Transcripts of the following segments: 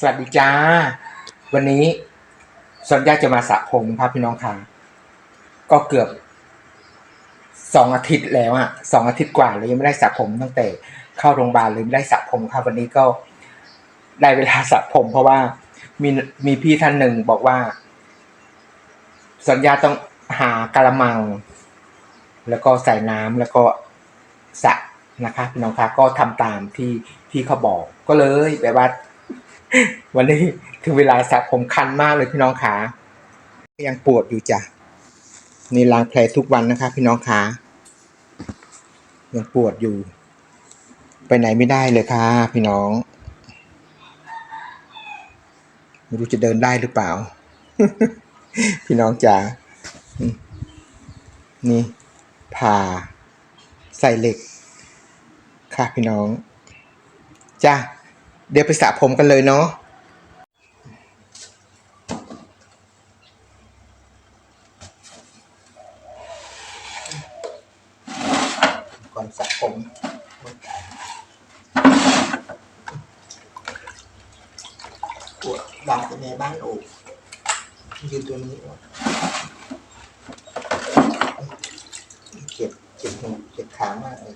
สวัสดีจ้า วันนี้สัญญาจะมาสระผมครับพี่น้องค่ะ ก็เกือบสองอาทิตย์แล้วอะสองอาทิตย์กว่าเลยยังไม่ได้สระผมตั้งแต่เข้าโรงพยาบาลเลยไม่ได้สระผมครับวันนี้ก็ได้เวลาสระผม เพราะว่ามีมีพี่ท่านหนึ่งบอกว่า สัญญาต้องหากระมัง แล้วก็ใส่น้ำแล้วก็สระนะคะพี่น้องคะก็ทำตามที่ที่เขาบอกก็เลยแบบว่า วันนี้ถึงเวลาสระผมคันมากเลยพี่น้องขายังปวดอยู่จ้ะนี่ล้างแผลทุกวันนะคะ พี่น้องขายังปวดอยู่ ไปไหนไม่ได้เลยค่ะ พี่น้องไม่รู้จะเดินได้หรือเปล่า พี่น้องจ๋านี่ผ่าใส่เหล็ก ค่ะพี่น้องจ้า เดี๋ยวไปสระผมกันเลยเนาะก่อนสระผมปวดดังเป็นไงบ้างโอ้ยืนตัวนี้โอ้เจ็บเจ็บหัวเจ็บขามากเลย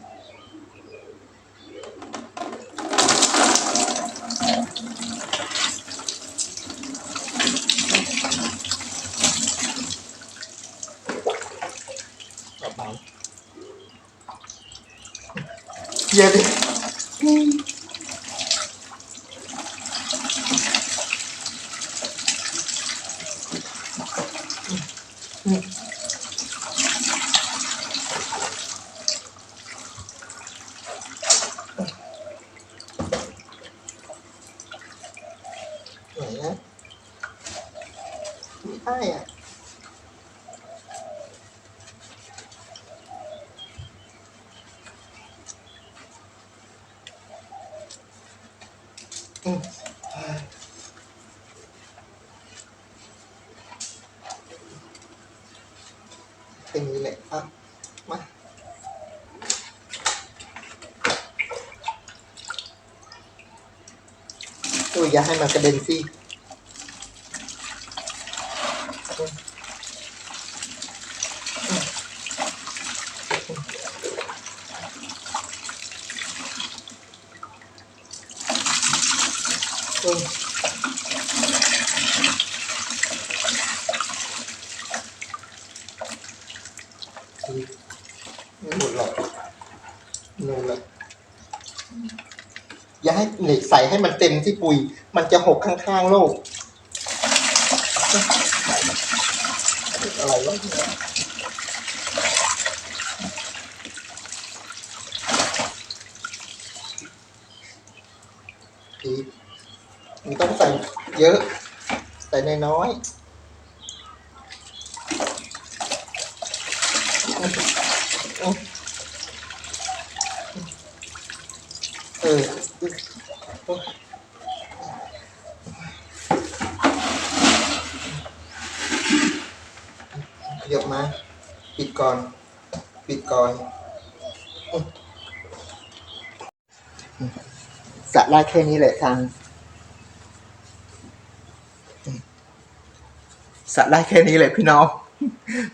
ๆเยอะดิไหนนะไม่ได้อะ อืม เป็นอย่างนี้แหละอะมาโอ้ยอย่าให้มันกระเด็นสิอืมไม่หมดหรอกนูนละ อย่าให้เหล็กใส่ให้มันเต็มที่ปุย มันจะหกข้างๆโลก อะไรวะเนี่ยอีกมันต้องใส่เยอะ ใส่น้อยๆ เออขยับมา ปิดก่อน ปิดก่อนสระได้แค่นี้แหละทางสระได้แค่นี้เลยพี่น้อง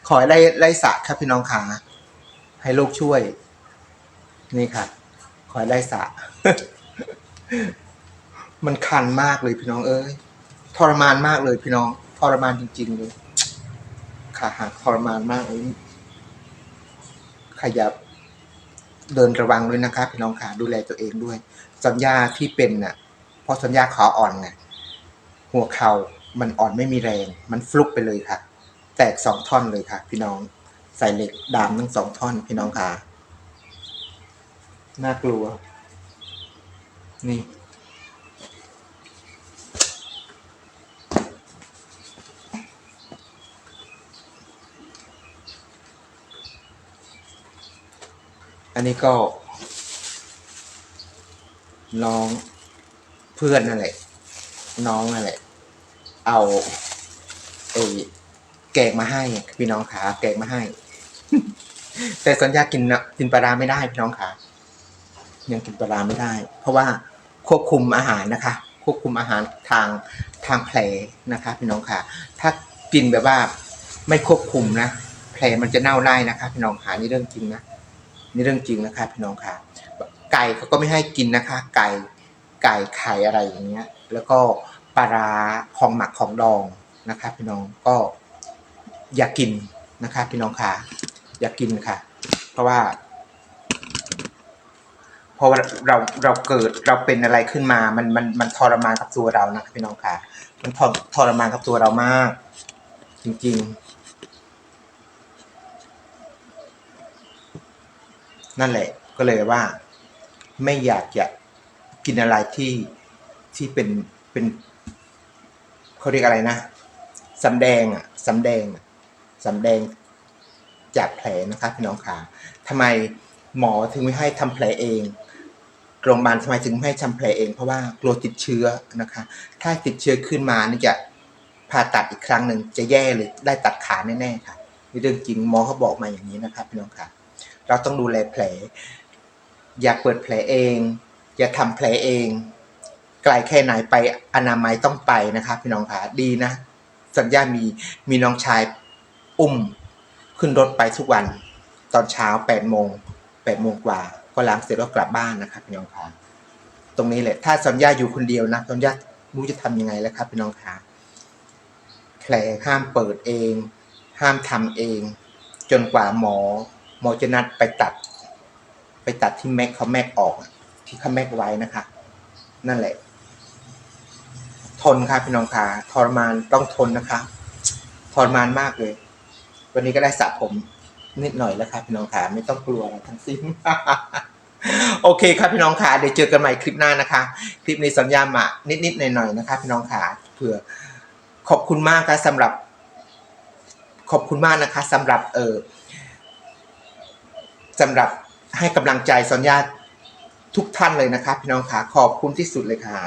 ขอให้ไล่ไล่สระครับพี่น้องขาให้โลกช่วย นี่ครับ ขอให้ไล่สะ มันคันมากเลยพี่น้องเอ้ยทรมานมากเลยพี่น้องทรมานจริง ๆ เลยขาหักทรมานมากเลยขยับเดินระวังด้วยนะครับพี่น้องขาดูแลตัวเองด้วย สัญญาที่เป็นน่ะเพราะสัญญาขาอ่อนไงหัวเข่ามันอ่อนไม่มีแรง มันฟลุกไปเลยค่ะ แตกสองท่อนเลยค่ะ พี่น้อง ใส่เหล็กดามทั้งสองท่อนพี่น้องขา น่ากลัว นี่ อันนี้ก็น้องเพื่อนนั่นแหละ น้องนั่นแหละ เอาไอ้แกงมาให้พี่น้องขาแกงมาให้ แต่สัญญากินนะกินปลาร้าไม่ได้พี่น้องขา ยังกินปลาไม่ได้ เพราะว่าควบคุมอาหารนะคะ ควบคุมอาหารทางทางแผลนะคะพี่น้องค่ะ ถ้ากินแบบว่าไม่ควบคุมนะแผลมันจะเน่าได้นะคะ พี่น้องค่ะนี่เรื่องจริงนะนี่เรื่องจริงนะคะ พี่น้องค่ะ ไก่เขาก็ไม่ให้กินนะคะ ไก่ไก่ไข่อะไรอย่างเงี้ย แล้วก็ปลาร้าของหมักของดองนะคะ พี่น้องก็อย่ากกินนะคะ พี่น้องค่ะอย่ากกินค่ะ เพราะว่า พราะเราเราเกิดเราเป็นอะไรขึ้นมา มันมันมันทรมานกับตัวเรานะพี่น้องค่ะ มันทรทรมานกับตัวเรามาก จริงๆ นั่นแหละ ก็เลยว่า ไม่อยากจะกินอะไรที่ที่เป็นเป็นเขาเรียกอะไรนะสำแดงอะสำแดงอะสำแดงจากแผลนะคะพี่น้องค่ะทำไมหมอถึงไม่ให้ทำแผลเอง โรงพยาบาลทำไมถึงไม่ทำแผลเอง เพราะว่ากลัวติดเชื้อนะคะ ถ้าติดเชื้อขึ้นมานี่จะผ่าตัดอีกครั้งหนึ่งจะแย่เลยได้ตัดขาแน่ๆค่ะนี่เรื่องจริงหมอเขาบอกมาอย่างนี้นะครับพี่น้องค่ะ เราต้องดูแลแผล อย่าเปิดแผลเอง อย่าทำแผลเองไกลแค่ไหนไปอนามัยต้องไปนะครับพี่น้องค่ะดีนะ สัญญามีมีน้องชายอุ้มขึ้นรถไปทุกวัน ตอนเช้าแปดโมงแปดโมงกว่า ก็ล้างเสร็จแล้วกลับบ้านนะครับพี่น้องคะตรงนี้แหละ ถ้าสัญญาอยู่คนเดียวนะสัญญาไม่รู้จะทำยังไงแล้วครับพี่น้องคะแผลห้ามเปิดเอง ห้ามทำเอง จนกว่าหมอ หมอจะนัดไปตัด ไปตัดที่แม็กเขาแม็กออก ที่เขาแม็กไว้นะคะ นั่นแหละ ทนค่ะพี่น้องคะทรมานต้องทนนะคะทรมานมากเลย วันนี้ก็ได้สระผม นิดหน่อยแล้วครับพี่น้องค่ะไม่ต้องกลัวอะไรทั้งสิ้น โอเคครับพี่น้องค่ะเดี๋ยวเจอกันใหม่คลิปหน้านะคะ คลิปนี้สัญญาหมานิดๆหน่อยๆนะคะพี่น้องค่ะเผื่อขอบคุณมากครับสำหรับ ขอบคุณมากนะคะสำหรับเออสำหรับให้กำลังใจสัญญาทุกท่านเลยนะครับพี่น้องค่ะขอบคุณที่สุดเลยค่ะ